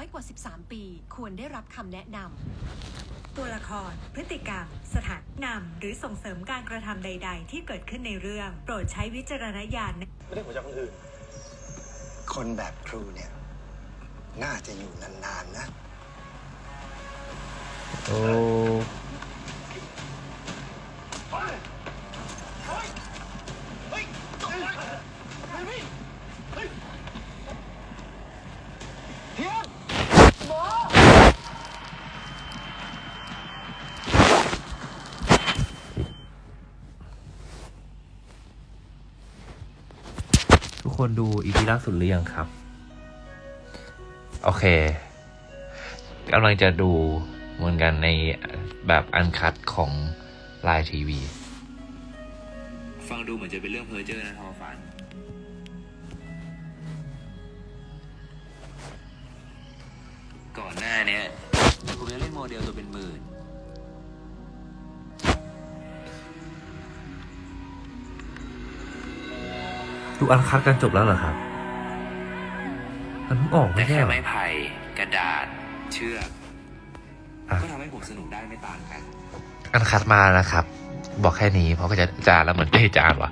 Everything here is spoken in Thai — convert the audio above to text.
อยกว่า 13 ปี ควรได้รับคำแนะนำ ตัวละคร พฤติกรรม สถานนำหรือส่งเสริมการกระทำใด ๆ ที่เกิดขึ้นในเรื่อง โปรดใช้วิจารณญาณในไม่ได้หัวใจคนอื่น คนแบบครูเนี่ย น่าจะอยู่นานๆนะ โอ้ กคนดูอีพีล่าสุดหรือยังครับ โอเคกำลังจะดูเหมือนกันในแบบอันคัดของไลน์ทีวี ฟังดูเหมือนจะเป็นเรื่องเพ้อเจ้อนะทอฝันก่อนหน้าเนี้ยกูเล่นโมเดลตัวเป็นหมื่น ดูอันคัดกันจบแล้วเหรอครับมันเพิ่งออกแต่ไม่ใช่แค่เหรอไม้ไผ่กระดาษ เชือกอะก็ทำให้ผมสนุกได้ไม่ต่างกัน อันคัดมานะครับ บอกแค่นี้เพราะก็จะจานแล้วเหมือนจะให้จานว่ะ